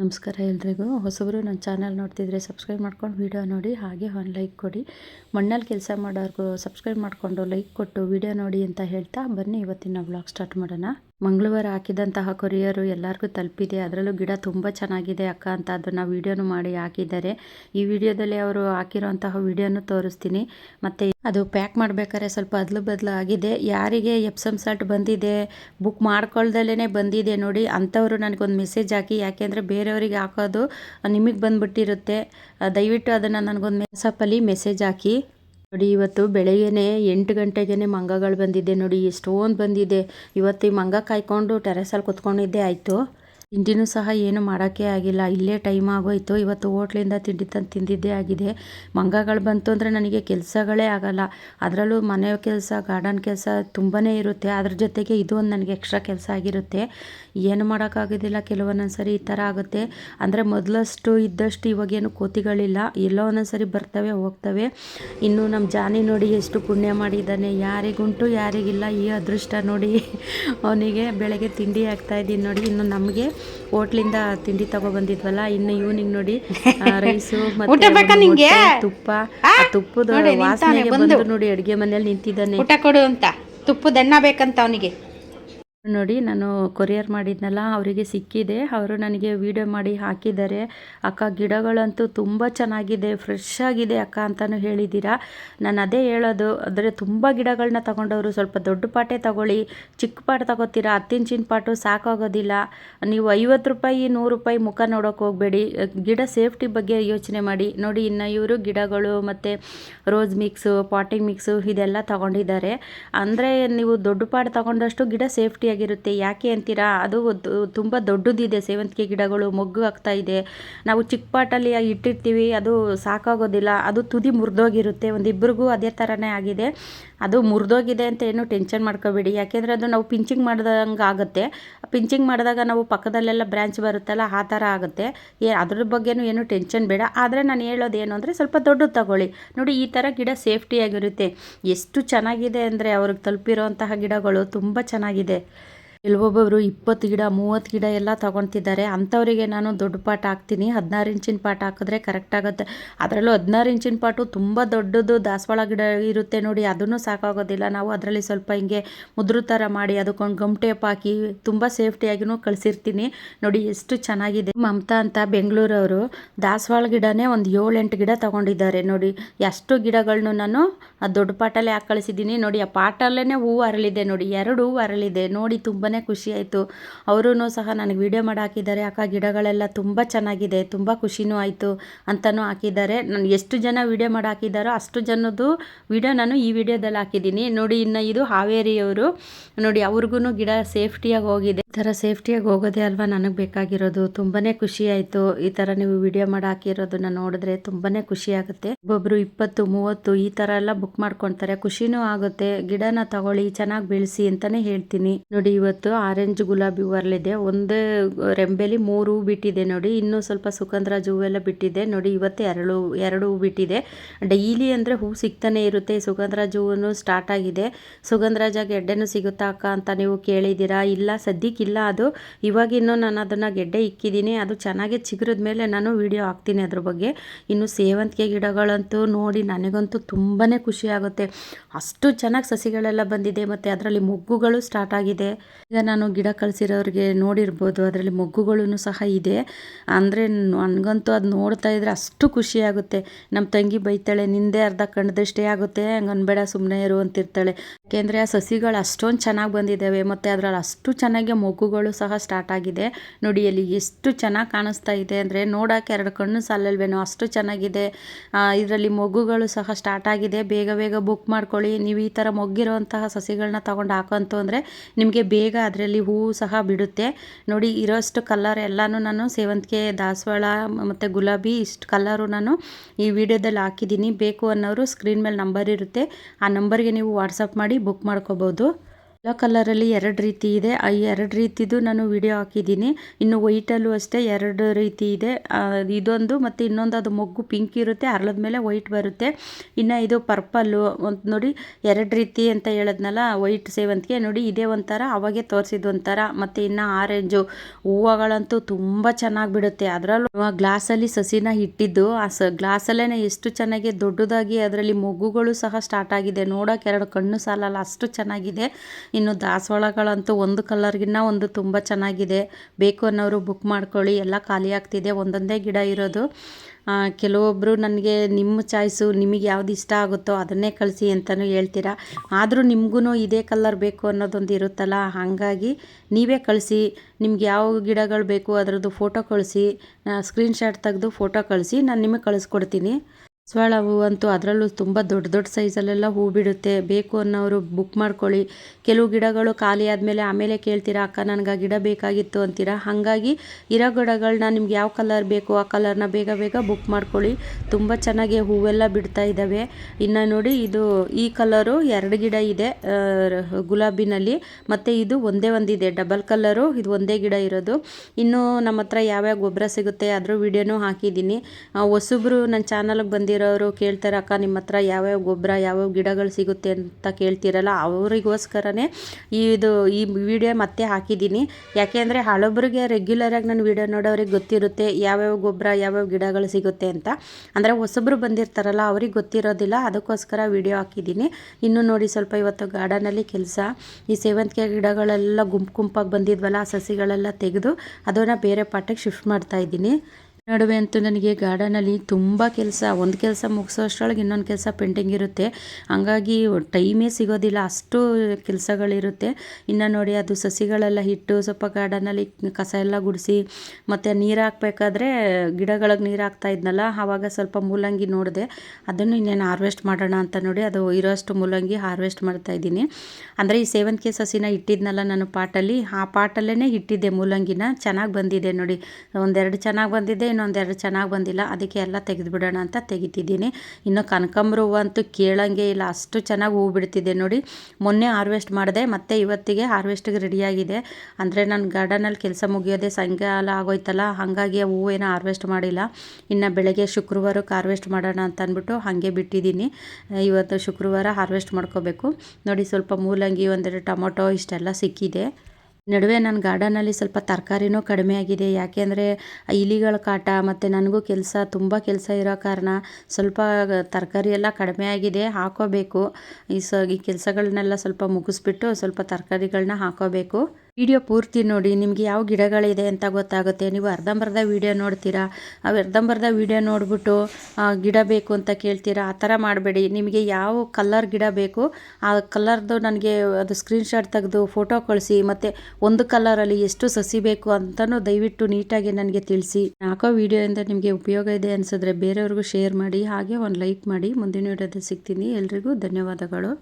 ನಮಸ್ಕಾರ ಎಲ್ರಿಗೂ. ಹೊಸಬರು ನನ್ನ ಚಾನಲ್ ನೋಡ್ತಿದ್ರೆ ಸಬ್ಸ್ಕ್ರೈಬ್ ಮಾಡ್ಕೊಂಡು ವೀಡಿಯೋ ನೋಡಿ, ಹಾಗೆ ಒಂದು ಲೈಕ್ ಕೊಡಿ. ಮಣ್ಣಲ್ಲಿ ಕೆಲಸ ಮಾಡೋರ್ಗು ಸಬ್ಸ್ಕ್ರೈಬ್ ಮಾಡಿಕೊಂಡು ಲೈಕ್ ಕೊಟ್ಟು ವೀಡಿಯೋ ನೋಡಿ ಅಂತ ಹೇಳ್ತಾ ಬನ್ನಿ. ಇವತ್ತಿನ ವ್ಲಾಗ್ ಸ್ಟಾರ್ಟ್ ಮಾಡೋಣ. ಮಂಗಳವಾರ ಹಾಕಿದಂತಹ ಕೊರಿಯರು ಎಲ್ಲರಿಗೂ ತಲುಪಿದೆ. ಅದರಲ್ಲೂ ಗಿಡ ತುಂಬ ಚೆನ್ನಾಗಿದೆ ಅಕ್ಕ ಅಂತ ಅದನ್ನು ವೀಡಿಯೋನು ಮಾಡಿ ಹಾಕಿದ್ದಾರೆ. ಈ ವಿಡಿಯೋದಲ್ಲಿ ಅವರು ಹಾಕಿರೋಂತಹ ವಿಡಿಯೋನು ತೋರಿಸ್ತೀನಿ. ಮತ್ತು ಅದು ಪ್ಯಾಕ್ ಮಾಡಬೇಕಾದ್ರೆ ಸ್ವಲ್ಪ ಅದಲು ಬದಲು ಆಗಿದೆ. ಯಾರಿಗೆ ಎಪ್ಸಮ್ ಸಾಲ್ಟ್ ಬಂದಿದೆ, ಬುಕ್ ಮಾಡ್ಕೊಳ್ದಲ್ಲೇ ಬಂದಿದೆ ನೋಡಿ. ಅಂಥವರು ನನಗೊಂದು ಮೆಸೇಜ್ ಹಾಕಿ, ಯಾಕೆಂದರೆ ಬೇರೆಯವರಿಗೆ ಹಾಕೋದು ನಿಮಗೆ ಬಂದ್ಬಿಟ್ಟಿರುತ್ತೆ. ದಯವಿಟ್ಟು ಅದನ್ನು ನನಗೊಂದು ವಾಟ್ಸಪ್ಪಲ್ಲಿ ಮೆಸೇಜ್ ಹಾಕಿ. ನೋಡಿ, ಇವತ್ತು ಬೆಳಗ್ಗೆನೆ ಎಂಟು ಗಂಟೆಗೆ ಮಂಗಗಳು ಬಂದಿದೆ ನೋಡಿ, ಎಷ್ಟೊಂದು ಬಂದಿದೆ. ಇವತ್ತು ಈ ಮಂಗ ಕಾಯ್ಕೊಂಡು ಟೆರೆಸಲ್ಲಿ ಕುತ್ಕೊಂಡಿದ್ದೆ, ಆಯಿತು. ತಿಂಡಿನೂ ಸಹ ಏನು ಮಾಡೋಕ್ಕೆ ಆಗಿಲ್ಲ. ಇಲ್ಲೇ ಟೈಮ್ ಆಗೋಯ್ತು. ಇವತ್ತು ಹೋಟ್ಲಿಂದ ತಿಂಡಿ ತಂದು ತಿಂದಿದ್ದೇ ಆಗಿದೆ. ಮಂಗಗಳು ಬಂತು ಅಂದರೆ ನನಗೆ ಕೆಲಸಗಳೇ ಆಗಲ್ಲ. ಅದರಲ್ಲೂ ಮನೆ ಕೆಲಸ, ಗಾರ್ಡನ್ ಕೆಲಸ ತುಂಬಾ ಇರುತ್ತೆ. ಅದ್ರ ಜೊತೆಗೆ ಇದು ಒಂದು ನನಗೆ ಎಕ್ಸ್ಟ್ರಾ ಕೆಲಸ ಆಗಿರುತ್ತೆ. ಏನು ಮಾಡೋಕ್ಕಾಗೋದಿಲ್ಲ. ಕೆಲವೊಂದೊಂದು ಸರಿ ಈ ಥರ ಆಗುತ್ತೆ. ಅಂದರೆ ಮೊದಲಷ್ಟು ಇದ್ದಷ್ಟು ಇವಾಗೇನು ಕೋತಿಗಳಿಲ್ಲ. ಎಲ್ಲೋ ಒಂದೊಂದು ಸರಿ ಬರ್ತವೆ, ಹೋಗ್ತವೆ. ಇನ್ನು ನಮ್ಮ ಜಾನಿ ನೋಡಿ ಎಷ್ಟು ಪುಣ್ಯ ಮಾಡಿದ್ದಾನೆ. ಯಾರಿಗುಂಟು, ಯಾರಿಗಿಲ್ಲ. ಈ ಅದೃಷ್ಟ ನೋಡಿ ಅವನಿಗೆ ಬೆಳಗ್ಗೆ ತಿಂಡಿ ಆಗ್ತಾಯಿದ್ದೀನಿ ನೋಡಿ. ಇನ್ನು ನಮಗೆ ಹೋಟ್ಲಿಂದ ತಿಂಡಿ ಬಂದಿದ್ವಲ್ಲ ಇನ್ನು ಈವ್ನಿಂಗ್ ನೋಡಿ ರೈಸು ಮತ್ತೆ ತುಪ್ಪ. ತುಪ್ಪದ ವಾಸನೆಗೆ ಬಂದು. ನೋಡಿ ಅಡುಗೆ ಮನೇಲಿ ನಿಂತಿದ್ದಾನೆ. ಊಟ ಕೊಡು ಅಂತ. ತುಪ್ಪದಣ್ಣ ಬೇಕಂತ ಅವನಿಗೆ. ನೋಡಿ, ನಾನು ಕೊರಿಯರ್ ಮಾಡಿದ್ನಲ್ಲ, ಅವರಿಗೆ ಸಿಕ್ಕಿದೆ. ಅವರು ನನಗೆ ವಿಡಿಯೋ ಮಾಡಿ ಹಾಕಿದ್ದಾರೆ. ಅಕ್ಕ, ಗಿಡಗಳಂತೂ ತುಂಬ ಚೆನ್ನಾಗಿದೆ ಫ್ರೆಶ್ ಆಗಿದೆ ಅಕ್ಕ ಅಂತಲೂ ಹೇಳಿದ್ದೀರಾ? ನಾನು ಅದೇ ಹೇಳೋದು, ಅಂದರೆ ತುಂಬ ಗಿಡಗಳನ್ನ ತಗೊಂಡವರು, ಸ್ವಲ್ಪ ದೊಡ್ಡ ಪಾಟೆ ತಗೊಳ್ಳಿ, ಚಿಕ್ಕ ಪಾಟ್ ತಗೋತೀರಾ? ಹತ್ತು ಇಂಚಿನ ಪಾಟು ಸಾಕಾಗೋದಿಲ್ಲ. ನೀವು ಐವತ್ತು ರೂಪಾಯಿ, ನೂರು ರೂಪಾಯಿ ಮುಖ ನೋಡೋಕೆ ಹೋಗಬೇಡಿ. ಗಿಡ ಸೇಫ್ಟಿ ಬಗ್ಗೆ ಯೋಚನೆ ಮಾಡಿ. ನೋಡಿ, ಇನ್ನು ಇವರು ಗಿಡಗಳು ಮತ್ತು ರೋಸ್ ಮಿಕ್ಸು, ಪಾಟಿಂಗ್ ಮಿಕ್ಸು ಇದೆಲ್ಲ ತಗೊಂಡಿದ್ದಾರೆ. ಅಂದರೆ ನೀವು ದೊಡ್ಡ ಪಾಟ್ ತಗೊಂಡಷ್ಟು ಗಿಡ ಸೇಫ್ಟಿ ಆಗಿರುತ್ತೆ ಯಾಕೆ ಅಂತೀರಾ? ಅದು ತುಂಬ ದೊಡ್ಡದಿದೆ. ಸೇವಂತಿಗೆ ಗಿಡಗಳು ಮೊಗ್ಗು ಆಗ್ತಾ ಇದೆ. ನಾವು ಚಿಕ್ಕ ಪಾಟಲ್ಲಿ ಇಟ್ಟಿರ್ತೀವಿ. ಅದು ಸಾಕಾಗೋದಿಲ್ಲ. ಅದು ತುದಿ ಮುರಿದೋಗಿರುತ್ತೆ. ಒಂದಿಬ್ಬರಿಗೂ ಅದೇ ಥರನೇ ಆಗಿದೆ. ಅದು ಮುರಿದೋಗಿದೆ ಅಂತ ಏನು ಟೆನ್ಷನ್ ಮಾಡ್ಕೋಬೇಡಿ. ಯಾಕೆಂದರೆ ಅದು ನಾವು ಪಿಂಚಿಂಗ್ ಮಾಡ್ದಂಗೆ ಆಗುತ್ತೆ. ಪಿಂಚಿಂಗ್ ಮಾಡಿದಾಗ ನಾವು ಪಕ್ಕದಲ್ಲೆಲ್ಲ ಬ್ರ್ಯಾಂಚ್ ಬರುತ್ತಲ್ಲ, ಆ ಥರ ಆಗುತ್ತೆ. ಏ ಅದ್ರ ಬಗ್ಗೆನೂ ಏನು ಟೆನ್ಷನ್ ಬೇಡ. ಆದರೆ ನಾನು ಹೇಳೋದು ಏನು ಅಂದರೆ ಸ್ವಲ್ಪ ದೊಡ್ಡದು ತಗೊಳ್ಳಿ. ನೋಡಿ, ಈ ಥರ ಗಿಡ ಸೇಫ್ಟಿಯಾಗಿರುತ್ತೆ ಎಷ್ಟು ಚೆನ್ನಾಗಿದೆ ಅಂದರೆ ಅವ್ರಿಗೆ ತಲುಪಿರೋಂತಹ ಗಿಡಗಳು ತುಂಬ ಚೆನ್ನಾಗಿದೆ. ಕೆಲವೊಬ್ಬೊಬ್ಬರು ಇಪ್ಪತ್ತು ಗಿಡ, ಮೂವತ್ತು ಗಿಡ ಎಲ್ಲ ತಗೊತಿದ್ದಾರೆ. ಅಂಥವರಿಗೆ ನಾನು ದೊಡ್ಡ ಪಾಟ್ ಹಾಕ್ತೀನಿ. ಹದಿನಾರು ಇಂಚಿನ ಪಾಟ್ ಹಾಕಿದ್ರೆ ಕರೆಕ್ಟ್ ಆಗುತ್ತೆ. ಅದರಲ್ಲೂ ಹದಿನಾರು ಇಂಚಿನ ಪಾಟು ತುಂಬ ದೊಡ್ಡದು ದಾಸವಾಳ ಗಿಡ ಇರುತ್ತೆ ನೋಡಿ, ಅದನ್ನು ಸಾಕಾಗೋದಿಲ್ಲ. ನಾವು ಅದರಲ್ಲಿ ಸ್ವಲ್ಪ ಹಿಂಗೆ ಮುದ್ರು ಥರ ಮಾಡಿ ಅದಕ್ಕೊಂದು ಗಮ್ ಟೇಪ್ ಹಾಕಿ ತುಂಬ ಸೇಫ್ಟಿಯಾಗಿಯೂ ಕಳಿಸಿರ್ತೀನಿ. ನೋಡಿ, ಎಷ್ಟು ಚೆನ್ನಾಗಿದೆ. ಮಮತಾ ಅಂತ ಬೆಂಗಳೂರವರು ದಾಸವಾಳ ಗಿಡನೇ ಒಂದು ಏಳೆಂಟು ಗಿಡ ತೊಗೊಂಡಿದ್ದಾರೆ ನೋಡಿ. ಎಷ್ಟು ಗಿಡಗಳನ್ನು ನಾನು ಆ ದೊಡ್ಡ ಪಾಟಲ್ಲೇ ಹಾಕಿ ಕಳಿಸಿದ್ದೀನಿ. ನೋಡಿ, ಆ ಪಾಟಲ್ಲೇ ಹೂವು ಅರಳಿದೆ ನೋಡಿ. ಎರಡು ಹೂವು ಅರಳಿದೆ. ನೋಡಿ ತುಂಬ ಖುಷಿ ಆಯಿತು. ಅವರೂ ಸಹ ನನಗೆ ವಿಡಿಯೋ ಮಾಡಿ ಹಾಕಿದ್ದಾರೆ. ಅಕ್ಕ, ಗಿಡಗಳೆಲ್ಲ ತುಂಬ ಚೆನ್ನಾಗಿದೆ, ತುಂಬ ಖುಷಿನೂ ಆಯಿತು ಅಂತಲೂ ಹಾಕಿದ್ದಾರೆ. ನಾನು ಎಷ್ಟು ಜನ ವಿಡಿಯೋ ಮಾಡಿ ಹಾಕಿದ್ದಾರೋ ಅಷ್ಟು ಜನದ್ದು ವಿಡಿಯೋ ನಾನು ಈ ವಿಡಿಯೋದಲ್ಲಿ ಹಾಕಿದ್ದೀನಿ. ನೋಡಿ, ಇನ್ನು ಇದು ಹಾವೇರಿಯವರು. ನೋಡಿ ಅವ್ರಿಗೂ ಗಿಡ ಸೇಫ್ಟಿಯಾಗಿ ಹೋಗಿದೆ. ಈ ಥರ ಸೇಫ್ಟಿಯಾಗಿ ಹೋಗೋದೇ ಅಲ್ವಾ ನನಗೆ ಬೇಕಾಗಿರೋದು? ತುಂಬಾ ಖುಷಿ ಆಯಿತು. ಈ ಥರ ನೀವು ವಿಡಿಯೋ ಮಾಡಿ ಹಾಕಿರೋದನ್ನ ನೋಡಿದ್ರೆ ತುಂಬಾ ಖುಷಿ ಆಗುತ್ತೆ. ಒಬ್ಬೊಬ್ಬರು ಇಪ್ಪತ್ತು, ಮೂವತ್ತು ಈ ಥರ ಎಲ್ಲ ಬುಕ್ ಮಾಡ್ಕೊತಾರೆ. ಖುಷಿನೂ ಆಗುತ್ತೆ. ಗಿಡನ ತಗೊಳ್ಳಿ, ಚೆನ್ನಾಗಿ ಬೆಳೆಸಿ ಅಂತಾನೆ ಹೇಳ್ತೀನಿ. ನೋಡಿ, ಇವತ್ತು ಆರೆಂಜ್ ಗುಲಾಬಿ ಹೂವರ್ಲಿದೆ ಒಂದೇ ರೆಂಬೆಲಿ ಮೂರು ಹೂ ಬಿಟ್ಟಿದೆ ನೋಡಿ. ಇನ್ನೂ ಸ್ವಲ್ಪ ಸುಗಂಧರಾಜ ಹೂವೆಲ್ಲ ಬಿಟ್ಟಿದೆ ನೋಡಿ. ಇವತ್ತು ಎರಡು ಎರಡು ಹೂ ಬಿಟ್ಟಿದೆ. ಡೈಲಿ ಅಂದರೆ ಹೂ ಸಿಗ್ತಾನೆ ಇರುತ್ತೆ. ಸುಗಂಧರಾಜ ಹೂವನ್ನು ಸ್ಟಾರ್ಟ್ ಆಗಿದೆ. ಸುಗಂಧರಾಜ ಗೆಡ್ಡೆನೂ ಸಿಗುತ್ತಾ ಅಕ್ಕ ಅಂತ ನೀವು ಕೇಳಿದ್ದೀರಾ? ಇಲ್ಲ, ಸದ್ಯಕ್ಕಿಲ್ಲ ಅದು. ಇವಾಗಿನ್ನೂ ನಾನು ಅದನ್ನು ಗೆಡ್ಡೆ ಇಕ್ಕಿದ್ದೀನಿ. ಅದು ಚೆನ್ನಾಗಿ ಚಿಗುರಿದ ಮೇಲೆ ನಾನು ವಿಡಿಯೋ ಹಾಕ್ತೀನಿ ಅದ್ರ ಬಗ್ಗೆ. ಇನ್ನು ಸೇವಂತಿಗೆ ಗಿಡಗಳಂತೂ ನೋಡಿ ನನಗಂತೂ ತುಂಬಾ ಖುಷಿ ಆಗುತ್ತೆ. ಅಷ್ಟು ಚೆನ್ನಾಗಿ ಸಸಿಗಳೆಲ್ಲ ಬಂದಿದೆ. ಮತ್ತು ಅದರಲ್ಲಿ ಮೊಗ್ಗುಗಳು ಸ್ಟಾರ್ಟ್ ಆಗಿದೆ. ಈಗ ನಾನು ಗಿಡ ಕಳಿಸಿರೋರಿಗೆ ನೋಡಿರ್ಬೋದು, ಅದರಲ್ಲಿ ಮೊಗ್ಗುಗಳೂ ಸಹ ಇದೆ. ಅಂದರೆ ನನಗಂತೂ ಅದು ನೋಡ್ತಾ ಇದ್ರೆ ಅಷ್ಟು ಖುಷಿಯಾಗುತ್ತೆ ನಮ್ಮ ತಂಗಿ ಬೈತಾಳೆ, ನಿಂದೆ ಅರ್ಧ ಕಣ್ದಷ್ಟೇ ಆಗುತ್ತೆ ಹಂಗೆ ಅನ್ಬೇಡ ಸುಮ್ಮನೆ ಇರು ಅಂತಿರ್ತಾಳೆ. ಯಾಕೆಂದರೆ ಆ ಸಸಿಗಳು ಅಷ್ಟೊಂದು ಚೆನ್ನಾಗಿ ಬಂದಿದ್ದಾವೆ ಮತ್ತು ಅದರಲ್ಲಿ ಅಷ್ಟು ಚೆನ್ನಾಗಿ ಮೊಗ್ಗುಗಳು ಸಹ ಸ್ಟಾರ್ಟ್ ಆಗಿದೆ. ನೋಡಿ ಅಲ್ಲಿ ಎಷ್ಟು ಚೆನ್ನಾಗಿ ಕಾಣಿಸ್ತಾ ಇದೆ ಅಂದರೆ ನೋಡೋಕೆ ಎರಡು ಕಣ್ಣು ಸಾಲಲ್ವೇನೋ, ಅಷ್ಟು ಚೆನ್ನಾಗಿದೆ. ಇದರಲ್ಲಿ ಮೊಗ್ಗುಗಳು ಸಹ ಸ್ಟಾರ್ಟ್ ಆಗಿದೆ. ಬೇಗ ಬೇಗ ಬುಕ್ ಮಾಡ್ಕೊಳ್ಳಿ. ನೀವು ಈ ಥರ ಮೊಗ್ಗಿರುವಂತಹ ಸಸಿಗಳನ್ನ ತೊಗೊಂಡು ಹಾಕೋಂತು ಅಂದರೆ ನಿಮಗೆ ಬೇಗ ಅದರಲ್ಲಿ ಹೂವು ಸಹ ಬಿಡುತ್ತೆ. ನೋಡಿ, ಇರೋಷ್ಟು ಕಲರ್ ಎಲ್ಲನೂ ನಾನು ಸೇವಂತಿಗೆ, ದಾಸವಾಳ, ಮತ್ತು ಗುಲಾಬಿ ಇಷ್ಟು ಕಲರು ನಾನು ಈ ವಿಡಿಯೋದಲ್ಲಿ ಹಾಕಿದ್ದೀನಿ. ಬೇಕು ಅನ್ನೋರು ಸ್ಕ್ರೀನ್ ಮೇಲೆ ನಂಬರ್ ಇರುತ್ತೆ. ಆ ನಂಬರ್ಗೆ ನೀವು ವಾಟ್ಸಪ್ ಮಾಡಿ ಬುಕ್ ಮಾಡ್ಕೋಬೋದು. ಯೆಲ್ಲೋ ಕಲರಲ್ಲಿ ಎರಡು ರೀತಿ ಇದೆ. ಆ ಎರಡು ರೀತಿದು ನಾನು ವಿಡಿಯೋ ಹಾಕಿದ್ದೀನಿ. ಇನ್ನು ವೈಟಲ್ಲೂ ಅಷ್ಟೇ ಎರಡು ರೀತಿ ಇದೆ. ಇದೊಂದು ಮತ್ತು ಇನ್ನೊಂದು ಅದು ಮೊಗ್ಗು ಪಿಂಕ್ ಇರುತ್ತೆ. ಅರಳದ ಮೇಲೆ ವೈಟ್ ಬರುತ್ತೆ. ಇನ್ನು ಇದು ಪರ್ಪಲ್ಲು ಒಂದು ನೋಡಿ, ಎರಡು ರೀತಿ ಅಂತ ಹೇಳಿದ್ನಲ್ಲ ವೈಟ್ ಸೇವಂತಿಗೆ. ನೋಡಿ, ಇದೇ ಒಂಥರ ಅವಾಗೆ ತೋರಿಸಿದ್ದು ಒಂಥರ ಮತ್ತು ಇನ್ನು ಆರೆಂಜು ಹೂವುಗಳಂತೂ ತುಂಬ ಚೆನ್ನಾಗಿ ಬಿಡುತ್ತೆ. ಅದರಲ್ಲೂ ಗ್ಲಾಸಲ್ಲಿ ಸಸಿನ ಇಟ್ಟಿದ್ದು ಆ ಸ ಗ್ಲಾಸಲ್ಲೇ ಎಷ್ಟು ಚೆನ್ನಾಗಿ ದೊಡ್ಡದಾಗಿ ಅದರಲ್ಲಿ ಮೊಗ್ಗುಗಳು ಸಹ ಸ್ಟಾರ್ಟ್ ಆಗಿದೆ. ನೋಡೋಕೆ ಎರಡು ಕಣ್ಣು ಸಾಲಲ್ಲ, ಅಷ್ಟು ಚೆನ್ನಾಗಿದೆ. ಇನ್ನು ದಾಸವಾಳಗಳಂತೂ ಒಂದು ಕಲರ್ಗಿನ್ನ ಒಂದು ತುಂಬ ಚೆನ್ನಾಗಿದೆ. ಬೇಕು ಅನ್ನೋರು ಬುಕ್ ಮಾಡ್ಕೊಳ್ಳಿ, ಎಲ್ಲ ಖಾಲಿ ಆಗ್ತಿದೆ. ಒಂದೊಂದೇ ಗಿಡ ಇರೋದು. ಕೆಲವೊಬ್ಬರು ನನಗೆ ನಿಮ್ಮ ಚಾಯ್ಸು, ನಿಮಗೆ ಯಾವ್ದು ಇಷ್ಟ ಆಗುತ್ತೋ ಅದನ್ನೇ ಕಳಿಸಿ ಅಂತಲೂ ಹೇಳ್ತೀರಾ. ಆದರೂ ನಿಮಗೂ ಇದೇ ಕಲರ್ ಬೇಕು ಅನ್ನೋದೊಂದು ಇರುತ್ತಲ್ಲ, ಹಾಗಾಗಿ ನೀವೇ ಕಳಿಸಿ. ನಿಮ್ಗೆ ಯಾವ ಗಿಡಗಳು ಬೇಕು ಅದರದ್ದು ಫೋಟೋ ಕಳಿಸಿ. ಸ್ಕ್ರೀನ್ಶಾಟ್ ತೆಗೆದು ಫೋಟೋ ಕಳಿಸಿ, ನಾನು ನಿಮಗೆ ಕಳಿಸ್ಕೊಡ್ತೀನಿ. ದಾಸವಾಳ ಹೂವಂತೂ ಅದರಲ್ಲೂ ತುಂಬ ದೊಡ್ಡ ದೊಡ್ಡ ಸೈಜಲ್ಲೆಲ್ಲ ಹೂ ಬಿಡುತ್ತೆ. ಬೇಕು ಅನ್ನೋರು ಬುಕ್ ಮಾಡ್ಕೊಳ್ಳಿ. ಕೆಲವು ಗಿಡಗಳು ಖಾಲಿ ಆದಮೇಲೆ ಆಮೇಲೆ ಕೇಳ್ತೀರಾ, ಅಕ್ಕ, ನನಗೆ ಆ ಗಿಡ ಬೇಕಾಗಿತ್ತು ಅಂತೀರಾ? ಹಾಗಾಗಿ ಇರೋ ಗಿಡಗಳನ್ನ ನಿಮ್ಗೆ ಯಾವ ಕಲರ್ ಬೇಕು, ಆ ಕಲರ್ನ ಬೇಗ ಬೇಗ ಬುಕ್ ಮಾಡ್ಕೊಳ್ಳಿ. ತುಂಬ ಚೆನ್ನಾಗಿ ಹೂವೆಲ್ಲ ಬಿಡ್ತಾ ಇದ್ದಾವೆ. ಇನ್ನು ನೋಡಿ, ಇದು ಈ ಕಲರು ಎರಡು ಗಿಡ ಇದೆ ಗುಲಾಬಿನಲ್ಲಿ. ಮತ್ತು ಇದು ಒಂದೇ ಒಂದಿದೆ, ಡಬಲ್ ಕಲರು, ಇದು ಒಂದೇ ಗಿಡ ಇರೋದು. ಇನ್ನು ನಮ್ಮ ಹತ್ರ ಯಾವ್ಯಾವ ಗೊಬ್ಬರ ಸಿಗುತ್ತೆ ಅದರ ವೀಡಿಯೋನು ಹಾಕಿದ್ದೀನಿ. ಹೊಸೊಬ್ರು ನನ್ನ ಚಾನಲ್ಗೆ ಬಂದಿರೋರು ಕೇಳ್ತಾರೆ, ಅಕ್ಕ, ನಿಮ್ಮ ಹತ್ರ ಯಾವ್ಯಾವ ಗೊಬ್ಬರ, ಯಾವ್ಯಾವ ಗಿಡಗಳು ಸಿಗುತ್ತೆ ಅಂತ ಕೇಳ್ತಿರಲ್ಲ, ಅವರಿಗೋಸ್ಕರನೇ ಇದು, ಈ ವಿಡಿಯೋ ಮತ್ತೆ ಹಾಕಿದ್ದೀನಿ. ಯಾಕೆಂದರೆ ಹಳೊಬ್ರಿಗೆ ರೆಗ್ಯುಲರಾಗಿ ನಾನು ವಿಡಿಯೋ ನೋಡೋರಿಗೆ ಗೊತ್ತಿರುತ್ತೆ ಯಾವ್ಯಾವ ಗೊಬ್ಬರ, ಯಾವ್ಯಾವ ಗಿಡಗಳು ಸಿಗುತ್ತೆ ಅಂತ. ಅಂದರೆ ಹೊಸಬ್ರು ಬಂದಿರ್ತಾರಲ್ಲ, ಅವ್ರಿಗೆ ಗೊತ್ತಿರೋದಿಲ್ಲ, ಅದಕ್ಕೋಸ್ಕರ ವಿಡಿಯೋ ಹಾಕಿದ್ದೀನಿ. ಇನ್ನೂ ನೋಡಿ ಸ್ವಲ್ಪ ಇವತ್ತು ಗಾರ್ಡನಲ್ಲಿ ಕೆಲಸ. ಈ ಸೇವಂತಿಗೆ ಗಿಡಗಳೆಲ್ಲ ಗುಂಪು ಗುಂಪಾಗಿ ಬಂದಿದ್ವಲ್ಲ ಆ ಸಸಿಗಳೆಲ್ಲ ತೆಗೆದು ಅದನ್ನು ಬೇರೆ ಪಾಟಿಗೆ ಶಿಫ್ಟ್ ಮಾಡ್ತಾ ಇದ್ದೀನಿ. ನಡುವೆ ಅಂತೂ ನನಗೆ ಗಾರ್ಡನಲ್ಲಿ ತುಂಬ ಕೆಲಸ, ಒಂದು ಕೆಲಸ ಮುಗಿಸೋ ಅಷ್ಟರೊಳಗೆ ಇನ್ನೊಂದು ಕೆಲಸ ಪೆಂಡಿಂಗ್ ಇರುತ್ತೆ. ಹಂಗಾಗಿ ಟೈಮೇ ಸಿಗೋದಿಲ್ಲ, ಅಷ್ಟು ಕೆಲಸಗಳಿರುತ್ತೆ. ಇನ್ನು ನೋಡಿ ಅದು ಸಸಿಗಳೆಲ್ಲ ಇಟ್ಟು ಸ್ವಲ್ಪ ಗಾರ್ಡನಲ್ಲಿ ಕಸ ಎಲ್ಲ ಗುಡಿಸಿ, ಮತ್ತು ನೀರು ಹಾಕಬೇಕಾದ್ರೆ ಗಿಡಗಳಿಗೆ ನೀರು ಹಾಕ್ತಾ ಇದ್ನಲ್ಲ ಆವಾಗ ಸ್ವಲ್ಪ ಮೂಲಂಗಿ ನೋಡಿದೆ. ಅದನ್ನು ಇನ್ನೇನು ಹಾರ್ವೆಸ್ಟ್ ಮಾಡೋಣ ಅಂತ ನೋಡಿ ಅದು ಇರೋಷ್ಟು ಮೂಲಂಗಿ ಹಾರ್ವೆಸ್ಟ್ ಮಾಡ್ತಾ ಇದ್ದೀನಿ. ಅಂದರೆ ಈ ಸೇವಂತಿಗೆ ಸಸಿನ ಇಟ್ಟಿದ್ನಲ್ಲ ನಾನು ಪಾಟಲ್ಲಿ, ಆ ಪಾಟಲ್ಲೇ ಇಟ್ಟಿದ್ದೆ ಮೂಲಂಗಿನ. ಚೆನ್ನಾಗಿ ಬಂದಿದೆ ನೋಡಿ. ಒಂದೆರಡು ಚೆನ್ನಾಗಿ ಬಂದಿದೆ ಇನ್ನೊಂದೆರಡು ಚೆನ್ನಾಗಿ ಬಂದಿಲ್ಲ, ಅದಕ್ಕೆ ಎಲ್ಲ ತೆಗೆದುಬಿಡೋಣ ಅಂತ ತೆಗಿತಿದ್ದೀನಿ. ಇನ್ನು ಕನಕಾಂಬ್ರ ಹೂವು ಅಂತೂ ಕೇಳಂಗೆ ಇಲ್ಲ, ಅಷ್ಟು ಚೆನ್ನಾಗಿ ಹೂ ಬಿಡ್ತಿದೆ ನೋಡಿ. ಮೊನ್ನೆ ಹಾರ್ವೆಸ್ಟ್ ಮಾಡಿದೆ, ಮತ್ತು ಇವತ್ತಿಗೆ ಹಾರ್ವೆಸ್ಟಿಗೆ ರೆಡಿಯಾಗಿದೆ. ಅಂದರೆ ನಾನು ಗಾರ್ಡನಲ್ಲಿ ಕೆಲಸ ಮುಗಿಯೋದೆ ಸಾಯಂಕಾಲ ಆಗೋಯ್ತಲ್ಲ, ಹಾಗಾಗಿ ಆ ಹೂವು ಏನೋ ಹಾರ್ವೆಸ್ಟ್ ಮಾಡಿಲ್ಲ. ಇನ್ನು ಬೆಳಗ್ಗೆ ಶುಕ್ರವಾರಕ್ಕೆ ಹಾರ್ವೆಸ್ಟ್ ಮಾಡೋಣ ಅಂತ ಅಂದ್ಬಿಟ್ಟು ಹಾಗೆ ಬಿಟ್ಟಿದ್ದೀನಿ. ಇವತ್ತು ಶುಕ್ರವಾರ ಹಾರ್ವೆಸ್ಟ್ ಮಾಡ್ಕೋಬೇಕು. ನೋಡಿ, ಸ್ವಲ್ಪ ಮೂಲಂಗಿ, ಒಂದೆರಡು ಟೊಮೊಟೊ, ಇಷ್ಟೆಲ್ಲ ಸಿಕ್ಕಿದೆ. ನಡುವೆ ನನ್ನ ಗಾರ್ಡನಲ್ಲಿ ಸ್ವಲ್ಪ ತರಕಾರಿನೂ ಕಡಿಮೆ ಆಗಿದೆ. ಯಾಕೆಂದರೆ ಇಲಿಗಳ ಕಾಟ ಮತ್ತು ನನಗೂ ಕೆಲಸ, ತುಂಬ ಕೆಲಸ ಇರೋ ಕಾರಣ ಸ್ವಲ್ಪ ತರಕಾರಿ ಎಲ್ಲ ಕಡಿಮೆ ಆಗಿದೆ, ಹಾಕೋಬೇಕು. ಈ ಸ, ಈ ಕೆಲಸಗಳನ್ನೆಲ್ಲ ಸ್ವಲ್ಪ ಮುಗಿಸ್ಬಿಟ್ಟು ಸ್ವಲ್ಪ ತರಕಾರಿಗಳನ್ನ ಹಾಕೋಬೇಕು. ವಿಡಿಯೋ ಪೂರ್ತಿ ನೋಡಿ, ನಿಮಗೆ ಯಾವ ಗಿಡಗಳಿದೆ ಅಂತ ಗೊತ್ತಾಗುತ್ತೆ. ನೀವು ಅರ್ಧಂಬರ್ಧ ವಿಡಿಯೋ ನೋಡ್ತೀರಾ? ಅವು ಅರ್ಧಂಬರ್ಧ ವಿಡಿಯೋ ನೋಡಿಬಿಟ್ಟು ಗಿಡ ಬೇಕು ಅಂತ ಕೇಳ್ತೀರಾ? ಆ ಥರ ಮಾಡಬೇಡಿ. ನಿಮಗೆ ಯಾವ ಕಲ್ಲರ್ ಗಿಡ ಬೇಕು, ಆ ಕಲ್ಲರ್ದು ನನಗೆ ಅದು ಸ್ಕ್ರೀನ್ಶಾಟ್ ತೆಗೆದು ಫೋಟೋ ಕಳಿಸಿ, ಮತ್ತು ಒಂದು ಕಲ್ಲರಲ್ಲಿ ಎಷ್ಟು ಸಸಿ ಬೇಕು ಅಂತಲೂ ದಯವಿಟ್ಟು ನೀಟಾಗಿ ನನಗೆ ತಿಳಿಸಿ. ಹಾಕೋ ವಿಡಿಯೋಯಿಂದ ನಿಮಗೆ ಉಪಯೋಗ ಇದೆ ಅನಿಸಿದ್ರೆ ಬೇರೆಯವ್ರಿಗೂ ಶೇರ್ ಮಾಡಿ, ಹಾಗೆ ಒಂದು ಲೈಕ್ ಮಾಡಿ. ಮುಂದಿನ ವಿಡಿಯೋದಲ್ಲಿ ಸಿಗ್ತೀನಿ. ಎಲ್ರಿಗೂ ಧನ್ಯವಾದಗಳು.